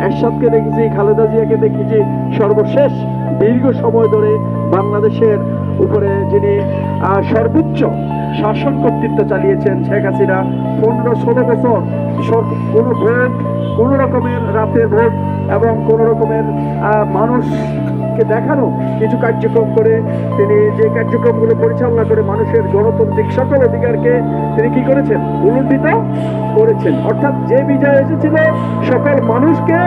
এরশাদকে দেখেছি খালেদা জিয়াকে দেখেছি সর্বশেষ দীর্ঘ সময় ধরে বাংলাদেশের উপরে যিনি সর্বোচ্চ শাসন কর্তৃত্ব চালিয়েছেন শেখ হাসিনা পনেরো ষোলো বছর কোনো ভোট কোনো রকমের রাতের ভোট এবং কোনো রকমের আহ, মানুষকে দেখানো কিছু কার্যক্রম করে তিনি যে কার্যক্রমগুলো পরিচালনা করে মানুষের গণতান্ত্রিক সকল অধিকারকে তিনি কি করেছেন? উল্লঙ্ঘিত করেছেন। অর্থাৎ যে বিজয় এসেছিল, সকল মানুষকে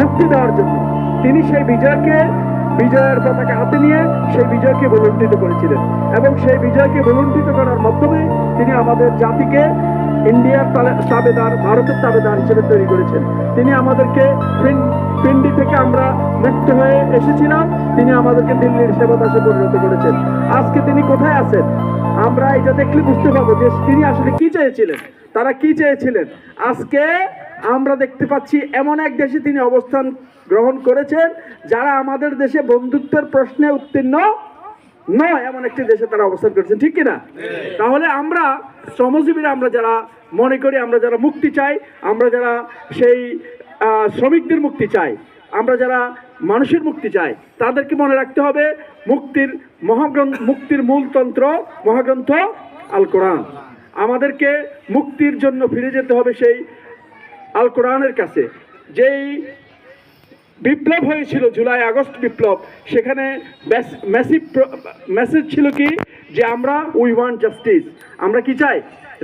মুক্তি দেওয়ার জন্য। তিনি সেই বিজয়কে, বিজয়ের পতাকা হাতে নিয়ে সেই বিজয়কে বলুণ্ঠিত করেছিলেন। এবং সেই বিজয়কে বলুণ্ঠিত করার মাধ্যমে তিনি আমাদের জাতিকে ইন্ডিয়ার তাবেদার, ভারতের তাবেদার হিসেবে তৈরি করেছেন। তিনি আমাদেরকে পিন্ডি থেকে আমরা মুক্ত হয়ে এসেছিলাম। তিনি আমাদেরকে দিল্লির সেবাদাসে পরিণত করেছেন। আজকে তিনি কোথায় আছেন? আমরা এটা দেখলে বুঝতে পারব যে তিনি আসলে কি চেয়েছিলেন, তারা কি চেয়েছিলেন। আজকে আমরা দেখতে পাচ্ছি এমন এক দেশে তিনি অবস্থান গ্রহণ করেছেন, যারা আমাদের দেশে বন্ধুত্বের প্রশ্নে উত্তীর্ণ নয়। এমন একটি দেশে তারা অবস্থান করেছেন, ঠিক কিনা? তাহলে আমরা শ্রমজীবীরা, আমরা যারা মনে করি, আমরা যারা মুক্তি চাই, আমরা যারা সেই শ্রমিকদের মুক্তি চাই। আমরা যারা মানুষের মুক্তি চাই, তাদেরকে মনে রাখতে হবে মুক্তির মহাগ্রন্থ, মুক্তির মূলতন্ত্র, মহাগ্রন্থ আল কোরআন। আমাদেরকে মুক্তির জন্য ফিরে যেতে হবে সেই আল কোরআনের কাছে। যেই বিপ্লব হয়েছিল, জুলাই, আগস্ট বিপ্লব, সেখানে মেসিভ মেসেজ ছিল কি? যে আমরা উই ওয়ান্ট জাস্টিস। আমরা কি চাই?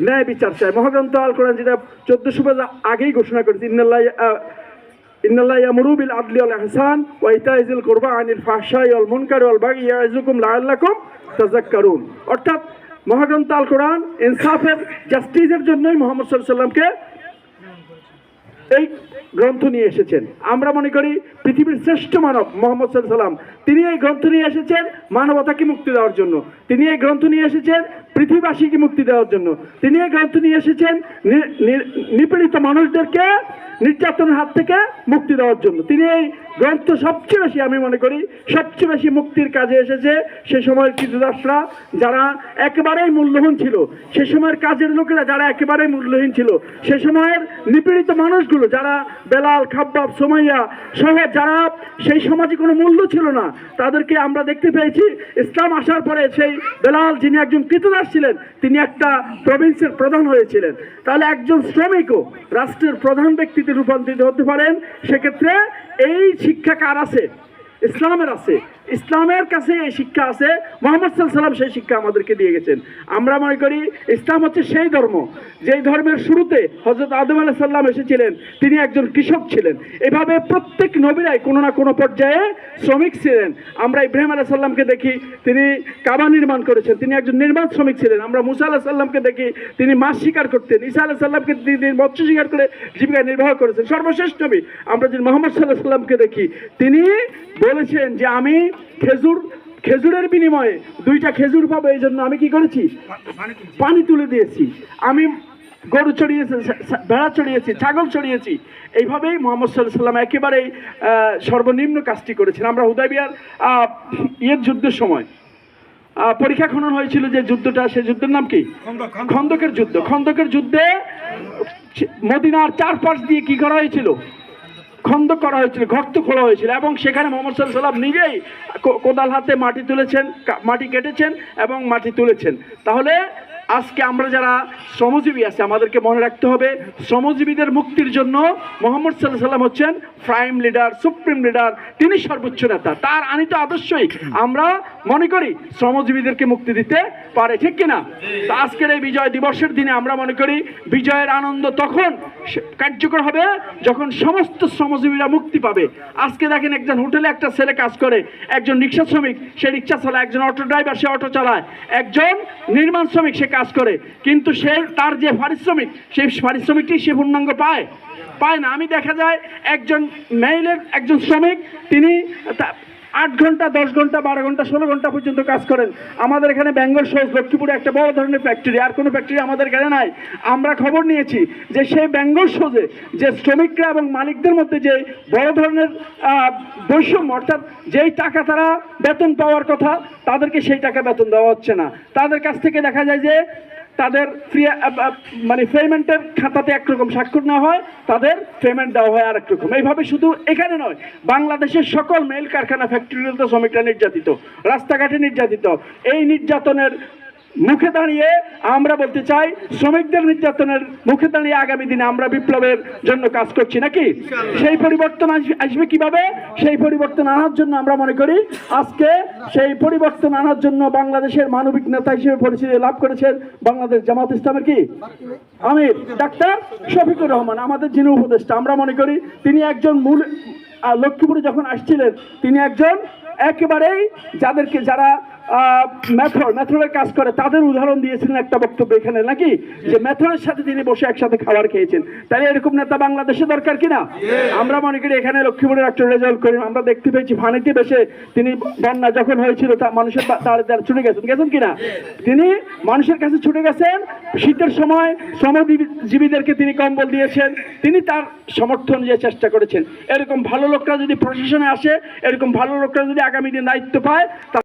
ন্যায় বিচার চাই। মহাগ্রন্থ আল কোরআন যেটা চোদ্দশো বছর আগেই ঘোষণা করেছে, ইন্নাল্লাহ আদলি ওয়াল ইহসান ওয়া ইতাইজিল আনিল ফাহশাই ওয়াল মুনকার ওয়াল বাগি ইয়াইজুকুম লাআল্লাকুম তাযাক্কারুন। অর্থাৎ মহাগ্রন্থ আল কোরআন ইনসাফের জাস্টিসের জন্যই মোহাম্মদ সাল্লামকে এই গ্রন্থ নিয়ে এসেছেন। আমরা মনে করি পৃথিবীর শ্রেষ্ঠ মানব মোহাম্মদ সাল্লাম তিনি এই গ্রন্থ নিয়ে এসেছেন মানবতাকে মুক্তি দেওয়ার জন্য। তিনি এই গ্রন্থ নিয়ে এসেছেন পৃথিবীবাসীকে মুক্তি দেওয়ার জন্য। তিনি এই গ্রন্থ নিয়ে এসেছেন নিপীড়িত মানুষদেরকে নির্যাতনের হাত থেকে মুক্তি দেওয়ার জন্য। তিনি এই গ্রন্থ সবচেয়ে বেশি, আমি মনে করি, সবচেয়ে বেশি মুক্তির কাজে এসেছে সে সময়ের কৃতদাসরা, যারা একেবারেই মূল্যহীন ছিল। সে সময়ের কাজের লোকেরা যারা একেবারেই মূল্যহীন ছিল। সে সময়ের নিপীড়িত মানুষগুলো, যারা বেলাল, খাব্বাব, সোমাইয়া সহ যারা সেই সমাজে কোনো মূল্য ছিল না, তাদেরকে আমরা দেখতে পেয়েছি। ইসলাম আসার পরে সেই বেলাল যিনি একজন কৃতদাস ছিলেন, তিনি একটা প্রভিন্সের প্রধান হয়েছিলেন। তাহলে একজন শ্রমিকও রাষ্ট্রের প্রধান ব্যক্তিতে রূপান্তরিত হতে পারেন। সেক্ষেত্রে এই শিক্ষা কার আছে? ইসলামের আছে। ইসলামের কাছে এই শিক্ষা আছে, মোহাম্মদ সাল্লাম সেই শিক্ষা আমাদেরকে দিয়ে গেছেন। আমরা মনে করি ইসলাম হচ্ছে সেই ধর্ম, যেই ধর্মের শুরুতে হজরত আদম আলাহ সাল্লাম এসেছিলেন, তিনি একজন কৃষক ছিলেন। এভাবে প্রত্যেক নবীরাই কোনো না কোনো পর্যায়ে শ্রমিক ছিলেন। আমরা ইব্রাহিম আলাহ সাল্লামকে দেখি, তিনি কাবা নির্মাণ করেছেন, তিনি একজন নির্মাণ শ্রমিক ছিলেন। আমরা মুসা আলাহ সাল্লামকে দেখি, তিনি মাছ শিকার করতেন। ঈসা আলাহ সাল্লামকে তিনি মৎস্য শিকার করে জীবিকা নির্বাহ করেছেন। সর্বশেষ নবী, আমরা যদি মোহাম্মদ সাল্লাহ সাল্লামকে দেখি, তিনি বলেছেন যে আমি খেজুর খেজুরের বিনিময়ে দুইটা খেজুর পাবো এই জন্য আমি কি করেছি? পানি তুলে দিয়েছি। আমি গরু চড়িয়েছি ভেড়া চড়িয়েছি ছাগল চড়িয়েছি। এইভাবেই মোহাম্মদ সাল্লাহ সাল্লাম একেবারেই সর্বনিম্ন কাজটি করেছেন। আমরা হুদাইবিয়ার ইয়ের যুদ্ধের সময় পরীক্ষা খনন হয়েছিল যে যুদ্ধটা সে যুদ্ধের নাম কি? খন্দকের যুদ্ধ। খন্দকের যুদ্ধে মদিনার চারপাশ দিয়ে কি করা হয়েছিল? খন্দ করা হয়েছিল গর্ত খোলা হয়েছিল এবং সেখানে মোহাম্মদ সাল্লাম নিজেই কোদাল হাতে মাটি তুলেছেন মাটি কেটেছেন এবং মাটি তুলেছেন। তাহলে আজকে আমরা যারা শ্রমজীবী আছে, আমাদেরকে মনে রাখতে হবে, শ্রমজীবীদের মুক্তির জন্য মোহাম্মদ সাল্লাহ সাল্লাম হচ্ছেন প্রাইম লিডার সুপ্রিম লিডার তিনি সর্বোচ্চ নেতা, তার আনিত আদর্শই আমরা মনে করি শ্রমজীবীদেরকে মুক্তি দিতে পারে, ঠিক কিনা? আজকের এই বিজয় দিবসের দিনে আমরা মনে করি, বিজয়ের আনন্দ তখন কার্যকর হবে যখন সমস্ত শ্রমজীবীরা মুক্তি পাবে। আজকে দেখেন একজন হোটেলে একটা ছেলে কাজ করে, একজন রিক্সা শ্রমিক, সে রিক্সা চালায়, একজন অটো ড্রাইভার, সে অটো চালায়। একজন নির্মাণ শ্রমিক, সে কাজ করে। কিন্তু সে, তার যে পারিশ্রমিক, সেই পারিশ্রমিকটি সে পূর্ণাঙ্গ পায়। পায় না। আমি দেখা যায় একজন মেইলের একজন শ্রমিক, তিনি আট ঘণ্টা, দশ ঘণ্টা, বারো ঘণ্টা, ষোলো ঘণ্টা পর্যন্ত কাজ করেন। আমাদের এখানে বেঙ্গল সহ লক্ষ্মীপুরে একটা বড় ধরনের ফ্যাক্টরি আর কোনো ফ্যাক্টরি আমাদের এখানে নাই। আমরা খবর নিয়েছি যে সেই বেঙ্গল সোজে যে শ্রমিকরা এবং মালিকদের মধ্যে যে বড় ধরনের বৈষম্য, অর্থাৎ যেই টাকা তারা বেতন পাওয়ার কথা, তাদেরকে সেই টাকা বেতন দেওয়া হচ্ছে না। তাদের কাছ থেকে দেখা যায় যে তাদের ফ্রি মানে পেমেন্টের খাতাতে একরকম স্বাক্ষর না হয়, তাদের পেমেন্ট দেওয়া হয় আরেক রকম। এইভাবে শুধু এখানে নয়, বাংলাদেশের সকল মেল কারখানা ফ্যাক্টরিগুলোতে শ্রমিকরা নির্যাতিত, রাস্তাঘাটে নির্যাতিত। এই নির্যাতনের মুখে দাঁড়িয়ে আমরা বলতে চাই শ্রমিকদের নির্যাতনের মুখে দাঁড়িয়ে আগামী দিনে আমরা বিপ্লবের জন্য কাজ করছি নাকি? সেই পরিবর্তন আস- আসবে কীভাবে? সেই পরিবর্তন আনার জন্য আমরা মনে করি আজকে সেই পরিবর্তন আনার জন্য বাংলাদেশের মানবিক নেতা হিসেবে পরিচিতি লাভ করেছেন বাংলাদেশ জামাত ইসলামের কি? আমির ডাক্তার শফিকুর রহমান আমাদের যিনি উপদেষ্টা আমরা মনে করি তিনি একজন মূল লক্ষ্মীপুরে যখন আসছিলেন তিনি একজন একেবারেই যাদেরকে যারা মেথড মেথডের কাজ করে। তাদের উদাহরণ দিয়েছিলেন একটা বক্তব্য এখানে নাকি? যে মেথডের সাথে তিনি বসে একসাথে খাবার খেয়েছেন। তাই এরকম নেতা বাংলাদেশে দরকার কিনা আমরা মনে করি এখানে লক্ষ্মীপুরের একটা রেজাল্ট করি আমরা দেখতে পেয়েছি ফানিতে বেশে তিনি বন্যা যখন হয়েছিল তা মানুষের তার তার ছুটে গেছেন। গেছেন কিনা তিনি মানুষের কাছে ছুটে গেছেন। শীতের সময় শ্রমজীবীদেরকে তিনি কম্বল দিয়েছেন। তিনি তার সমর্থন যে চেষ্টা করেছেন। এরকম ভালো লোকরা যদি প্রশাসনে আসে এরকম ভালো লোকরা যদি আগামী দিন দায়িত্ব পায় তা